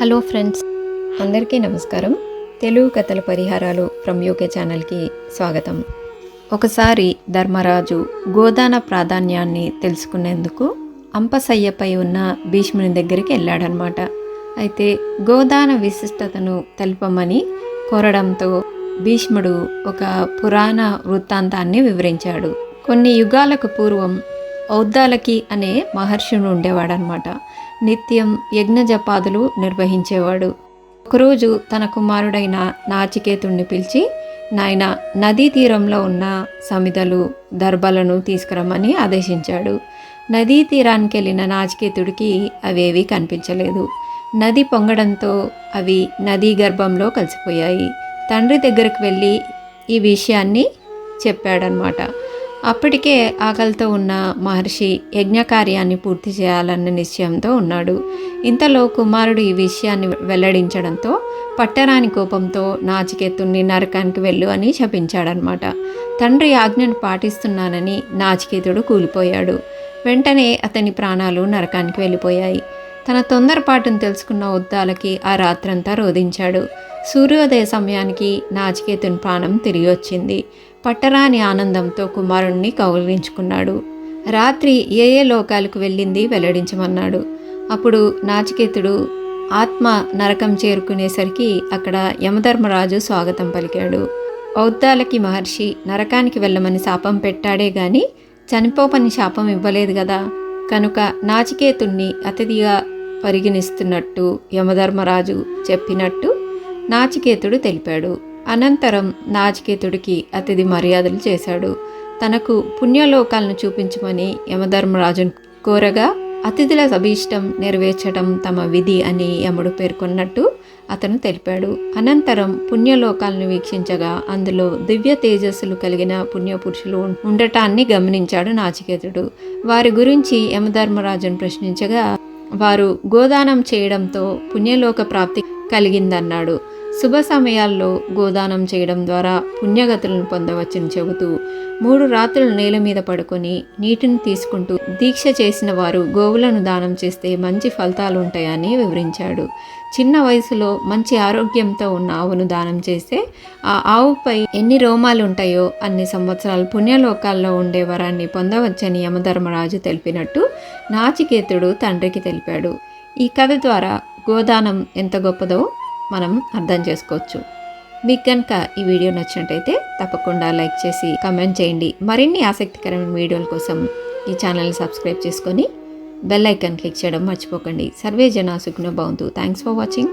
Hello friends. అందరికీ నమస్కారం. తెలుగు కథల పరిహారాలు ఫ్రమ్ యూకే ఛానల్కి స్వాగతం. ఒకసారి ధర్మరాజు గోదాన ప్రాధాన్యాన్ని తెలుసుకునేందుకు అంపసయ్యపై ఉన్న భీష్ముని దగ్గరికి వెళ్ళాడనమాట అయితే గోదాన విశిష్టతను తెలపమని కోరడంతో భీష్ముడు ఒక పురాణ వృత్తాంతాన్ని వివరించాడు. కొన్ని యుగాలకు పూర్వం ఔద్దాలకి అనే మహర్షుడు ఉండేవాడనమాట నిత్యం యజ్ఞ జపాదులు నిర్వహించేవాడు. ఒకరోజు తన కుమారుడైన నాచికేతుణ్ణి పిలిచి నాయన నదీ తీరంలో ఉన్న సమిదలు దర్భలను తీసుకురమ్మని ఆదేశించాడు. నదీ తీరానికి వెళ్ళిన నాచికేతుడికి అవేవి కనిపించలేదు. నది పొంగడంతో అవి నదీ గర్భంలో కలిసిపోయాయి. తండ్రి దగ్గరికి వెళ్ళి ఈ విషయాన్ని చెప్పాడనమాట అప్పటికే ఆకలితో ఉన్న మహర్షి యజ్ఞకార్యాన్ని పూర్తి చేయాలన్న నిశ్చయంతో ఉన్నాడు. ఇంతలో కుమారుడు ఈ విషయాన్ని వెల్లడించడంతో పట్టరాని కోపంతో నాచికేతుణ్ణి నరకానికి వెళ్ళు అని శపించాడనమాట. తండ్రి ఆజ్ఞను పాటిస్తున్నానని నాచికేతుడు కూలిపోయాడు. వెంటనే అతని ప్రాణాలు నరకానికి వెళ్ళిపోయాయి. తన తొందరపాటును తెలుసుకున్న ఉద్దాలకి ఆ రాత్రంతా రోధించాడు. సూర్యోదయ సమయానికి నాచికేతుని ప్రాణం తిరిగి వచ్చింది. పట్టరాని ఆనందంతో కుమారుణ్ణి కౌగిలించుకున్నాడు. రాత్రి ఏ ఏ లోకాలకు వెళ్ళింది వెల్లడించమన్నాడు. అప్పుడు నాచికేతుడు ఆత్మ నరకం చేరుకునేసరికి అక్కడ యమధర్మరాజు స్వాగతం పలికాడు. ఔద్దాలకి మహర్షి నరకానికి వెళ్ళమని శాపం పెట్టాడే గాని చనిపోపని శాపం ఇవ్వలేదు కదా కనుక నాచికేతుణ్ణి అతిథిగా పరిగణిస్తున్నట్టు యమధర్మరాజు చెప్పినట్టు నాచికేతుడు తెలిపాడు. అనంతరం నాచికేతుడికి అతిథి మర్యాదలు చేశాడు. తనకు పుణ్యలోకాలను చూపించమని యమధర్మరాజును కోరగా అతిథుల సభీష్టం నెరవేర్చడం తమ విధి అని యముడు పేర్కొన్నట్టు అతను తెలిపాడు. అనంతరం పుణ్యలోకాలను వీక్షించగా అందులో దివ్య తేజస్సులు కలిగిన పుణ్యపురుషులు ఉండటాన్ని గమనించాడు నాచికేతుడు. వారి గురించి యమధర్మరాజును ప్రశ్నించగా వారు గోదానం చేయడంతో పుణ్యలోక ప్రాప్తి కలిగిందన్నాడు. శుభ సమయాల్లో గోదానం చేయడం ద్వారా పుణ్యగతులను పొందవచ్చని చెబుతూ మూడు రాత్రులు నేల మీద పడుకొని నీటిని తీసుకుంటూ దీక్ష చేసిన వారు గోవులను దానం చేస్తే మంచి ఫలితాలు ఉంటాయని వివరించాడు. చిన్న వయసులో మంచి ఆరోగ్యంతో ఉన్న ఆవును దానం చేస్తే ఆ ఆవుపై ఎన్ని రోమాలు ఉంటాయో అన్ని సంవత్సరాలు పుణ్యలోకాల్లో ఉండే వరాన్ని పొందవచ్చని యమధర్మరాజు తెలిపినట్టు నాచికేతుడు తండ్రికి తెలిపాడు. ఈ కథ ద్వారా గోదానం ఎంత గొప్పదో మనం అర్థం చేసుకోవచ్చు. మీకు కనుక ఈ వీడియో నచ్చినట్టయితే తప్పకుండా లైక్ చేసి కమెంట్ చేయండి. మరిన్ని ఆసక్తికరమైన వీడియోల కోసం ఈ ఛానల్ని సబ్స్క్రైబ్ చేసుకొని బెల్ ఐకాన్ క్లిక్ చేయడం మర్చిపోకండి. సర్వే జనా సుఖ్నో బాగుంది థ్యాంక్స్ ఫర్ వాచింగ్.